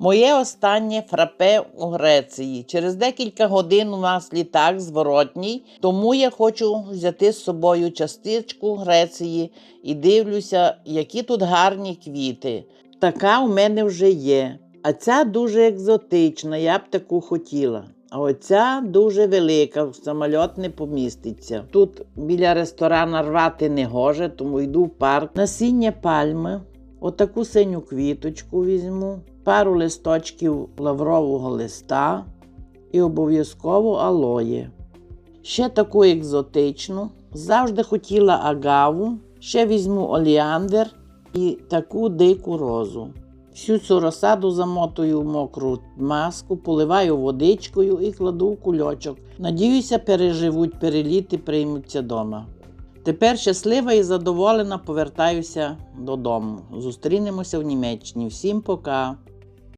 Моє останнє фрапе у Греції. Через декілька годин у нас літак зворотній, тому я хочу взяти з собою частичку Греції і дивлюся, які тут гарні квіти. Така у мене вже є. А ця дуже екзотична, я б таку хотіла. А оця дуже велика, в самольот не поміститься. Тут біля ресторана рвати не гоже, тому йду в парк. Насіння пальми, отаку синю квіточку візьму, пару листочків лаврового листа і обов'язково алоє. Ще таку екзотичну. Завжди хотіла агаву, ще візьму оліандр і таку дику розу. Всю цю розсаду замотую в мокру маску, поливаю водичкою і кладу в кульочок. Надіюся, переживуть переліт і приймуться дома. Тепер щаслива і задоволена повертаюся додому. Зустрінемося в Німеччині. Всім пока!